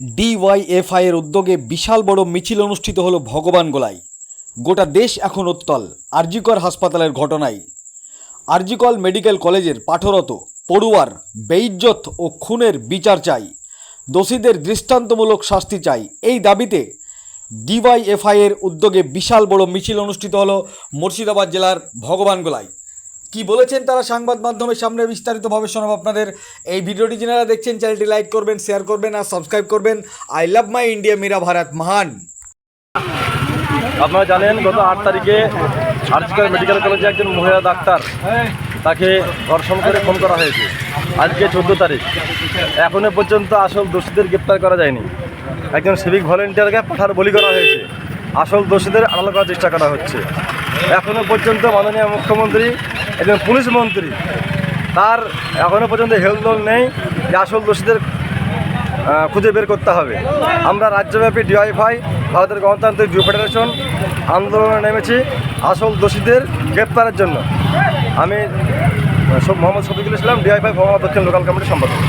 DYFI এর উদ্যোগে বিশাল বড় মিছিল অনুষ্ঠিত হলো ভগবান গোলায় গোটা দেশ এখন উত্তল, আরজিকর হাসপাতালের ঘটনায়। আরজিকল মেডিকেল কলেজের পাঠরত, পড়ুয়ার বেইজ্জত ও খুনের বিচার চাই। দোষীদের দৃষ্টান্তমূলক শাস্তি চাই। এই দাবিতে ডিওয়াইএফআই এর উদ্যোগে বিশাল বড় মিছিল অনুষ্ঠিত হলো মুর্শিদাবাদ জেলার ভগবানগোলায় কি বলেছেন তারা সংবাদ মাধ্যমের সামনে বিস্তারিতভাবে শোনাব আপনাদের? এই ভিডিওটি যারা দেখছেন, চ্যানেলটি লাইক করবেন, শেয়ার করবেন আর সাবস্ক্রাইব করবেন। আই লাভ মাই ইন্ডিয়া, মেরা ভারত মহান। আপনারা জানেন, গত আট তারিখে আর্জিকর মেডিকেল কলেজে একজন মহিলা ডাক্তার তাকে ধর্ষণ করে ফোন করা হয়েছে। আজকে চোদ্দ তারিখ। এখনও পর্যন্ত আসল দোষীদের গ্রেপ্তার করা যায়নি। একজন সিভিক ভলেন্টিয়ারকে পাঠার বলি করা হয়েছে। আসল দোষীদের আড়াল করার চেষ্টা করা হচ্ছে। এখনও পর্যন্ত মাননীয় মুখ্যমন্ত্রী একজন পুলিশ মন্ত্রী। তার এখনও পর্যন্ত হেলদোল নেই, যে আসল দোষীদের খুঁজে বের করতে হবে। আমরা রাজ্যব্যাপী ডিওয়াইফাই, ভারতের গণতান্ত্রিক যুব ফেডারেশন আন্দোলনে নেমেছি আসল দোষীদের গ্রেপ্তারের জন্য। আমি মোহাম্মদ শফিকুল ইসলাম, ডিওয়াইফাই ভবন দক্ষিণ লোকাল কমিটির সম্পাদক।